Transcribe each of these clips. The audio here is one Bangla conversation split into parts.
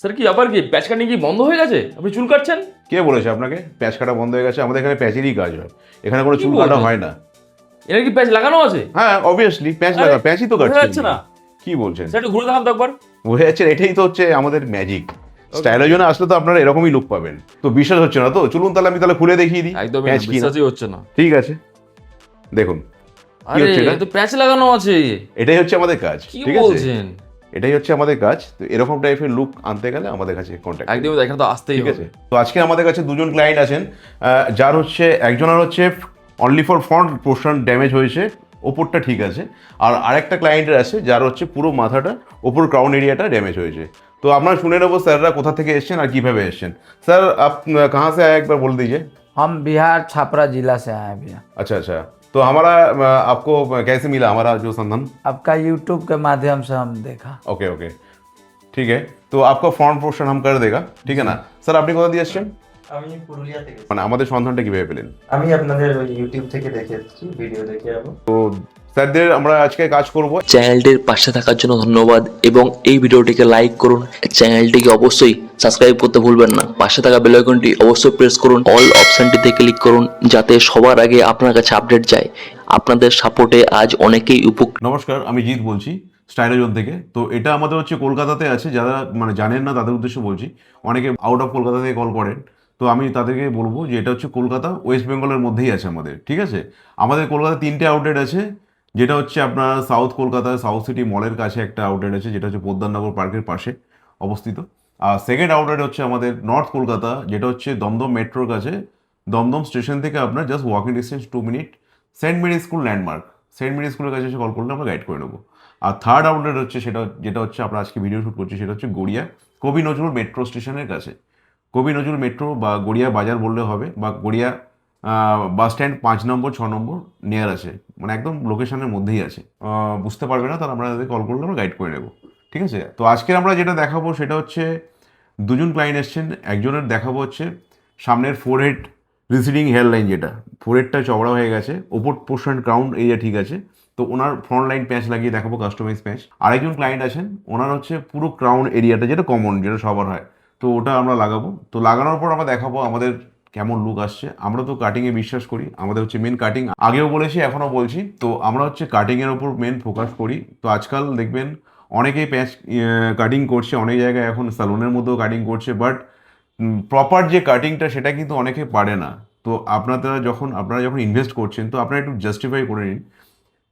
স্যার কি আবার কি? প্যাচ কাটিং কি বন্ধ হয়ে গেছে? আপনি চুল কাটছেন? কে বলেছে আপনাকে? প্যাচ কাটা বন্ধ হয়ে গেছে। আমাদের এখানে প্যাচেরই কাজ হয়। এখানে কোনো চুল কাটা হয় না। এর কি প্যাচ লাগানো আছে? হ্যাঁ অবভিয়াসলি প্যাচ লাগা প্যাচই তো কাটছে না। কি বলছেন? স্যার একটু ঘুরে দেখান তো একবার। বোঝা যাচ্ছে এটাই তো হচ্ছে আমাদের ম্যাজিক স্টাইলের জন্য আসলে তো আপনারা এরকমই লুক পাবেন। তো বিশ্বাস হচ্ছে না তো? চলুন তাহলে আমি তাহলে খুলে দেখিয়ে দিই। কি বিশ্বাসই হচ্ছে না। ঠিক আছে। দেখুন আরে এটা? তো প্যাচ লাগানো আছে। এটাই হচ্ছে আমাদের কাজ ঠিক আছে? বলছেন? এটাই হচ্ছে আমাদের কাজ তো এরকম টাইপের লুক আনতে গেলে আমাদের কাছে কন্ট্যাক্ট একদমই তো, এখানে তো আসতেই ঠিক হবে আছে তো আজকে আমাদের কাছে দুজন ক্লায়েন্ট আছেন আহ, যার হচ্ছে একজনের হচ্ছে only for front portion damage হয়েছে ওপরটা ঠিক আছে আর আরেকটা ক্লায়েন্টের আছে যার হচ্ছে পুরো মাথাটা ওপর ক্রাউন এরিয়াটা ড্যামেজ হয়েছে তো আপনারা শুনে নেবো স্যাররা কোথা থেকে এসেছেন আর কিভাবে এসেছেন স্যার আপ কাহা से आए एक बार बोल दीजिए हम बिहार छपरा जिला से आए हैं भैया अच्छा अच्छा तो हमारा अ, आपको कैसे मिला हमारा जो संधान आपका यूट्यूब के माध्यम से हम देखा ओके ओके ठीक है तो आपका फ्रंट पोर्शन हम कर देगा ठीक है ना স্যার আপনি কোথা দিয়ে এসেছেন আমি পুরুলিয়া থেকে মানে আমাদের সন্ধানটা কিভাবে পেলেন আমি আপনাদের ওই ইউটিউব থেকে দেখে এসেছি ভিডিও দেখে যাবো তো স্যারদের আমরা আজকে কাজ করব। চ্যানেলটির পাশে থাকার জন্য ধন্যবাদ এবং এই ভিডিওটিকে লাইক করুন। চ্যানেলটিকে অবশ্যই সাবস্ক্রাইব করতে ভুলবেন না। পাশে থাকা বেল আইকনটি অবশ্যই প্রেস করুন। অল অপশনটিতে ক্লিক করুন যাতে সবার আগে আপনার কাছে আপডেট যায়। আপনাদের সাপোর্টে আজ অনেকেই উপকৃত নমস্কার আমি জিৎ বলছি স্টাইলোজন থেকে। তো এটা আমাদের হচ্ছে কলকাতাতে আছে যারা মানে জানেন না তাদের উদ্দেশ্যে বলছি। অনেকে আউট অফ কলকাতা থেকে কল করেন। তো আমি তাদেরকে বলব যে এটা হচ্ছে কলকাতা ওয়েস্ট বেঙ্গলের মধ্যেই আছে আমাদের ঠিক আছে? আমাদের কলকাতা তিনটে আউটলেট আছে। যেটা হচ্ছে আপনার সাউথ কলকাতা সাউথ সিটি মলের কাছে একটা আউটলেট আছে, যেটা হচ্ছে পোদ্দারনগর পার্কের পাশে অবস্থিত। আর সেকেন্ড আউটলেট হচ্ছে আমাদের নর্থ কলকাতা, যেটা হচ্ছে দমদম মেট্রোর কাছে। দমদম স্টেশন থেকে আপনার just walking distance two minute Saint Mary school landmark Saint Mary স্কুলের কাছে এসে কল করলে আমরা গাইড করে নেব। আর থার্ড আউটলেট হচ্ছে সেটা, যেটা হচ্ছে আমরা আজকে ভিডিও শ্যুট করছি, সেটা হচ্ছে গড়িয়া, কবি নজরুল মেট্রো স্টেশনের কাছে। কবি নজরুল মেট্রো বা গড়িয়া বাজার বললে হবে, বা গড়িয়া বাস স্ট্যান্ড পাঁচ নম্বর, ছ নম্বর নিয়ার আছে। মানে একদম লোকেশনের মধ্যেই আছে। বুঝতে পারবে না, তাহলে আমরা তাদের কল করলে আমরা গাইড করে নেব। ঠিক আছে? তো আজকে আমরা যেটা দেখাবো সেটা হচ্ছে দুজন ক্লায়েন্ট এসছেন, একজনের দেখাবো হচ্ছে সামনের forehead receding hairline যেটা। ফোর হেডটা চওড়া হয়ে গেছে, ওপর পোর্শন ক্রাউন্ড এরিয়া ঠিক আছে। তো ওনার ফ্রন্ট লাইন প্যাঁচ লাগিয়ে দেখাবো কাস্টমাইজ প্যাচ আরেকজন ক্লায়েন্ট আছেন, ওনার হচ্ছে পুরো ক্রাউন এরিয়াটা যেটা কমন যেটা সবার হয়। তো ওটা আমরা লাগাবো। তো লাগানোর পর আমরা দেখাবো আমাদের কেমন লুক আসছে, আমরা তো কাটিংয়ে বিশ্বাস করি, আমাদের হচ্ছে মেন কাটিং আগেও বলেছি, এখনও বলছি, তো আমরা হচ্ছে কাটিংয়ের ওপর মেন ফোকাস করি, তো আজকাল দেখবেন অনেকেই প্যাচ কাটিং করছে, অনেক জায়গায় এখন স্যালুনের মধ্যেও কাটিং করছে বাট প্রপার যে কাটিংটা সেটা কিন্তু অনেকে পারে না, তো আপনারা যখন আপনারা যখন ইনভেস্ট করছেন, তো আপনারা একটু জাস্টিফাই করে নিন,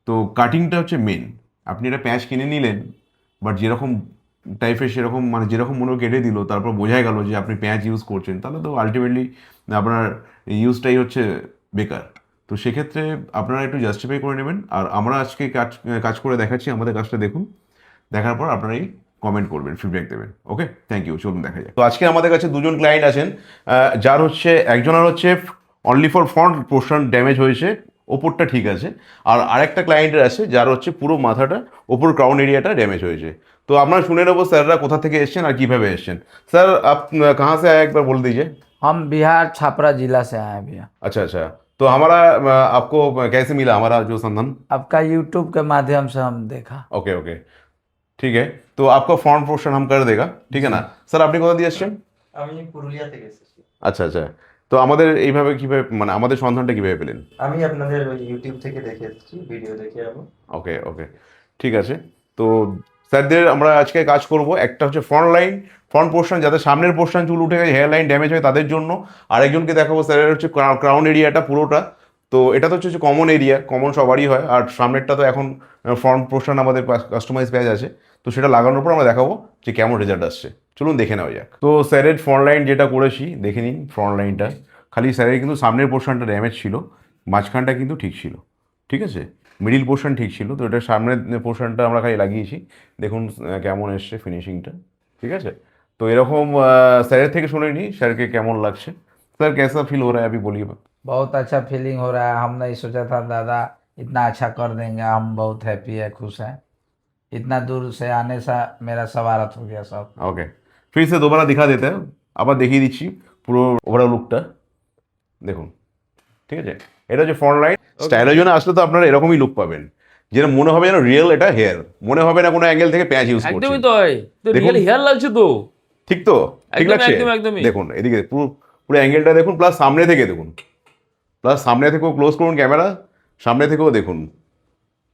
তো কাটিংটা হচ্ছে মেন আপনি এটা প্যাঁচ কিনে নিলেন বাট যেরকম টাইপের সেরকম মানে যেরকম মনে কেটে দিল, তারপর বোঝাই গেল যে আপনি প্যাঁচ ইউজ করছেন, তাহলে তো আলটিমেটলি আপনার ইউজটাই হচ্ছে বেকার। তো সেক্ষেত্রে আপনারা একটু জাস্টিফাই করে নেবেন, আর আমরা আজকে কাজ কাজ করে দেখাচ্ছি, আমাদের কাজটা দেখুন। দেখার পর আপনারাই কমেন্ট করবেন ফিডব্যাক দেবেন ওকে থ্যাংক ইউ চলুন দেখা যায় তো আজকে আমাদের কাছে দুজন ক্লায়েন্ট আছেন যার হচ্ছে, একজনের হচ্ছে only for front portion damage হয়েছে ওপরটা ঠিক আছে আর আরেকটা ক্লায়েন্টের আছে যার হচ্ছে পুরো মাথাটা ওপর ক্রাউন এরিয়াটা ড্যামেজ হয়েছে তো আপনারা শুনে নেবো স্যাররা কোথা থেকে এসেছেন আর কিভাবে এসেছেন স্যার আপ কাহা से आए एक बार बोल दीजिए हम बिहार छपरा जिला से आए हैं भैया अच्छा अच्छा तो हमारा अ, आपको कैसे मिला हमारा जो संधान आपका यूट्यूब के माध्यम से हम देखा ओके ओके ठीक है तो आपका फ्रंट पोर्शन हम कर देगा ঠিক আছে না স্যার আপনি কোথা দিয়ে এসেছেন আমি পুরুলিয়া থেকে এসেছি আচ্ছা আচ্ছা তো আমাদের এইভাবে কীভাবে মানে আমাদের সন্ধানটা কীভাবে পেলেন? আমি আপনাদের ওই ইউটিউব থেকে দেখে এসেছি ভিডিও দেখে যাব। ওকে ওকে ঠিক আছে। তো স্যারদের আমরা আজকে কাজ করব। একটা হচ্ছে ফ্রন্ট লাইন ফ্রন্ট পোর্শন যাদের সামনের পোর্শন চুল উঠে গেছে হেয়ার লাইন ড্যামেজ হয় তাদের জন্য। আরেকজনকে দেখাবো স্যারের হচ্ছে ক্রাউন এরিয়াটা পুরোটা। তো এটা তো হচ্ছে কমন এরিয়া কমন সবারই হয়। আর সামনেরটা তো এখন ফ্রন্ট পোর্শন আমাদের কাস্টমাইজ প্যাচ আছে। তো সেটা লাগানোর পর আমরা দেখাবো যে কেমন রেজাল্ট আসছে। চলুন দেখে নেওয়া যাক তো স্যারের ফ্রন্ট লাইন যেটা করেছি দেখে নিন ফ্রন্ট লাইনটা খালি স্যারের কিন্তু সামনের পোর্শনটা ড্যামেজ ছিল মাঝখানটা কিন্তু ঠিক ছিল ঠিক আছে মিডিল পোর্শন ঠিক ছিল তো এটা সামনের পোর্শনটা আমরা খালি লাগিয়েছি দেখুন আহ, কেমন এসছে ফিনিশিংটা ঠিক আছে তো এরকম আহ, স্যারের থেকে শুনে নিই স্যারকে কেমন লাগছে স্যার कैसा फील हो रहा है अभी बोलिए बहुत अच्छा फीलिंग हो रहा है हम नहीं सोचा था दादा इतना अच्छा कर देंगे हम बहुत हैप्पी है खुश हैं इतना दूर से आने से मेरा सवारत हो गया सब ওকে ফির সে दोबारा दिखा देते हैं আবার দেখিয়ে দিচ্ছি পুরো ওভারঅল লুকটা দেখুন ঠিক আছে এটা হচ্ছে ফ্রন্ট লাইন স্টাইলের জন্য আসলে তো আপনারা এরকমই লুক পাবেন যেটা মনে হবে যেন রিয়েল এটা হেয়ার মনে হবে না কোনো অ্যাঙ্গেল থেকে প্যাচ ইউজ করছে একদমই তো হয় তো দেখুন। রিয়েল হেয়ার লাগছে তো ঠিক তো ঠিক একদম, লাগছে একদম, একদমই। দেখুন এদিকে পুরো পুরো অ্যাঙ্গেলটা দেখুন প্লাস সামনে থেকে দেখুন প্লাস সামনে থেকেও ক্লোজ করুন ক্যামেরা সামনে থেকেও দেখুন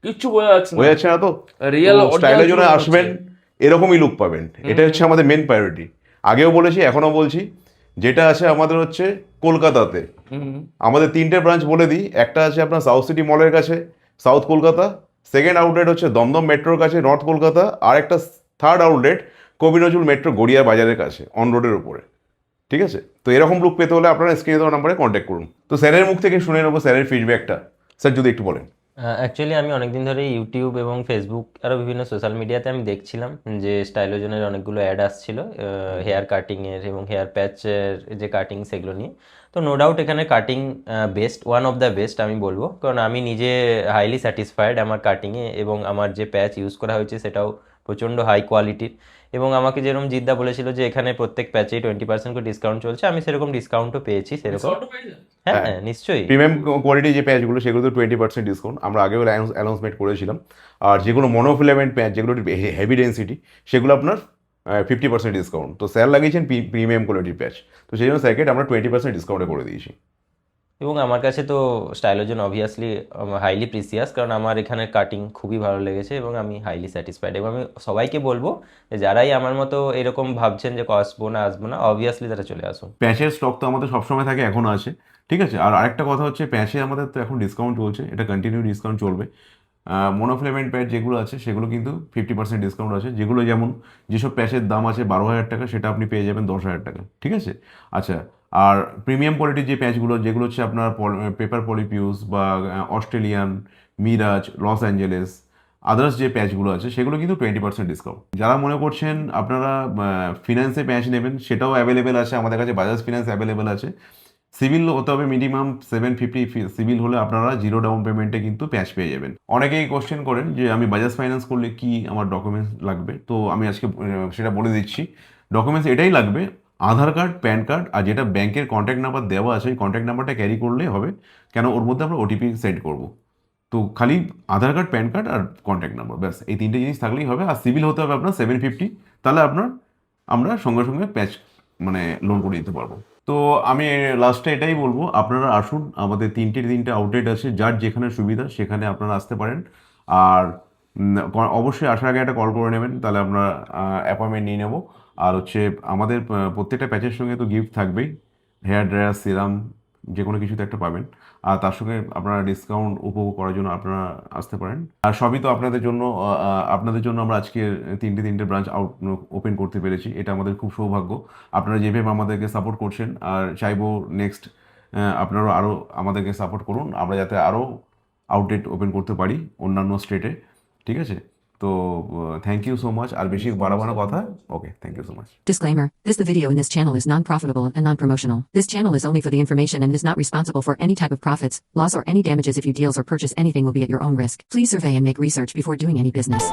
কিচ্ছু বোঝা যাচ্ছে না বোঝা যাচ্ছে না তো রিয়েল স্টাইলের জন্য আসবেন এরকমই লুক পাবেন। এটা হচ্ছে আমাদের মেন প্রায়োরিটি আগেও বলেছি এখনও বলছি যেটা আছে আমাদের হচ্ছে কলকাতাতে। আমাদের তিনটে ব্রাঞ্চ বলে দিই একটা আছে আপনার সাউথ সিটি মলের কাছে সাউথ কলকাতা সেকেন্ড আউটলেট হচ্ছে দমদম মেট্রোর কাছে নর্থ কলকাতা আর একটা থার্ড আউটলেট কবি নজরুল মেট্রো গড়িয়া বাজারের কাছে অন রোডের উপরে। ঠিক আছে? তো এরকম লুক পেতে হলে আপনারা স্ক্রিনে দেওয়া নাম্বারে কন্ট্যাক্ট করুন। তো স্যারের মুখ থেকে শুনে নেব স্যারের ফিডব্যাকটা স্যার যদি একটু বলেন। অ্যাকচুয়ালি আমি অনেকদিন ধরে ইউটিউব এবং ফেসবুক আরও বিভিন্ন সোশ্যাল মিডিয়াতে আমি দেখছিলাম যে স্টাইলোজনের অনেকগুলো অ্যাড আসছিল হেয়ার কাটিংয়ের এবং হেয়ার প্যাচের যে কাটিং সেগুলো নিয়ে। তো নো ডাউট এখানে cutting best one of the best আমি বলব। কারণ আমি নিজে হাইলি স্যাটিসফাইড আমার কাটিংয়ে এবং আমার যে প্যাচ ইউজ করা হয়েছে সেটাও প্রচণ্ড হাই কোয়ালিটির এবং আমাকে যেরকম জিদ্দা বলেছিল যে এখানে প্রত্যেক প্যাচেই টোয়েন্টি পার্সেন্ট করে ডিসকাউন্ট চলছে আমি সেরকম ডিসকাউন্টও পেয়েছি সেরকম। হ্যাঁ হ্যাঁ। নিশ্চয়ই। প্রিমিয়াম কোয়ালিটি যে প্যাচগুলো সেগুলো তো টোয়েন্টি পার্সেন্ট ডিসকাউন্ট আমরা আগেও অ্যানাউন্সমেন্ট করেছিলাম। আর যেগুলো মনোফিলামেন্ট প্যাচ যেগুলো হেভি ডেন্সিটি সেগুলো আপনার ফিফটি পার্সেন্ট ডিসকাউন্ট তো স্যার লাগিয়েছেন প্রিমিয়াম কোয়ালিটির প্যাচ তো সেই জন্য স্যারকে আমরা টোয়েন্টি পার্সেন্ট ডিসকাউন্টে করে দিয়েছি। এবং আমার কাছে তো স্টাইলোজন অবভিয়াসলি হাইলি প্রিসিয়াস কারণ আমার এখানে কাটিং খুবই ভালো লেগেছে এবং আমি হাইলি স্যাটিসফাইড এবং আমি সবাইকে বলব যে যারাই আমার মতো এরকম ভাবছেন যে আসব না আসব না অবভিয়াসলি তারা চলে আসুন। প্যাচের স্টক তো আমাদের সবসময় থাকে, এখনও আছে, ঠিক আছে? আর আরেকটা কথা হচ্ছে, প্যাচে আমাদের তো এখন ডিসকাউন্ট চলছে, এটা কন্টিনিউ ডিসকাউন্ট চলবে। মনোফিলামেন্ট প্যাচ যেগুলো আছে, সেগুলো কিন্তু ফিফটি পার্সেন্ট ডিসকাউন্ট আছে, যেগুলো যেমন, যেসব প্যাচের দাম আছে বারো হাজার টাকা, সেটা আপনি পেয়ে যাবেন দশ হাজার টাকা, ঠিক আছে? আচ্ছা আর প্রিমিয়াম কোয়ালিটির যে প্যাচগুলো যেগুলো হচ্ছে আপনার পেপার পলিপিউস বা Australian Mirage Los Angeles others যে প্যাচগুলো আছে, সেগুলো কিন্তু টোয়েন্টি পার্সেন্ট ডিসকাউন্ট যারা মনে করছেন আপনারা ফিনান্সে প্যাচ নেবেন, সেটাও অ্যাভেলেবেল আছে, আমাদের কাছে বাজাজ ফিনান্স অ্যাভেলেবেল আছে। সিভিল হতে হবে মিনিমাম সেভেন ফিফটি সিভিল হলে আপনারা জিরো ডাউন পেমেন্টে কিন্তু প্যাচ পেয়ে যাবেন। অনেকেই কোশ্চেন করেন যে, আমি বাজাজ ফাইন্যান্স করলে কি আমার ডকুমেন্টস লাগবে? তো আমি আজকে সেটা বলে দিচ্ছি। ডকুমেন্টস এটাই লাগবে। আধার কার্ড, প্যান কার্ড আর যেটা ব্যাংকের কন্ট্যাক্ট নাম্বার দেওয়া আছে, ওই কন্ট্যাক্ট নাম্বারটা ক্যারি করলেই হবে। কেন? ওর মধ্যে আমরা ওটিপি সেন্ড করব। তো খালি আধার কার্ড, প্যান কার্ড আর কন্ট্যাক্ট নাম্বার ব্যাস। এই তিনটে জিনিস থাকলেই হবে। আর সিভিল হতে হবে আপনার সেভেন ফিফটি তাহলে আপনার, আমরা সঙ্গে সঙ্গে প্যাচ মানে লোন করে দিতে পারব। তো আমি লাস্টে এটাই বলব, আপনারা আসুন। আমাদের তিনটে তিনটে আউটলেট আছে। যার যেখানে সুবিধা, সেখানে আপনারা আসতে পারেন। আর অবশ্যই আসার আগে একটা কল করে নেবেন, তাহলে আমরা অ্যাপয়েন্টমেন্ট নিয়ে নেব। আর হচ্ছে আমাদের প্রত্যেকটা প্যাচের সঙ্গে তো গিফট থাকবেই। হেয়ার ড্রায়ার সিরাম যে কোনো কিছুতে একটা পাবেন। আর তার সঙ্গে আপনারা ডিসকাউন্ট উপভোগ করার জন্য আপনারা আসতে পারেন। আর সবই তো আপনাদের জন্য আপনাদের জন্য আমরা আজকে তিনটে তিনটে ব্রাঞ্চ আউট ওপেন করতে পেরেছি। এটা আমাদের খুব সৌভাগ্য। আপনারা যেভাবে আমাদেরকে সাপোর্ট করছেন, আর চাইব নেক্সট আপনারাও আরও আমাদেরকে সাপোর্ট করুন। আমরা যাতে আরও আউটলেট ওপেন করতে পারি অন্যান্য স্টেটে ঠিক আছে তো থ্যাংক ইউ সো মাচ আর বেশি বাড়াবানো কথা okay thank you so much Disclaimer This the video in this channel is non profitable and non promotional. This channel is only for the information and is not responsible for any type of profits, loss, or any damages if you deals or purchase anything will be at your own risk. Please survey and make research before doing any business.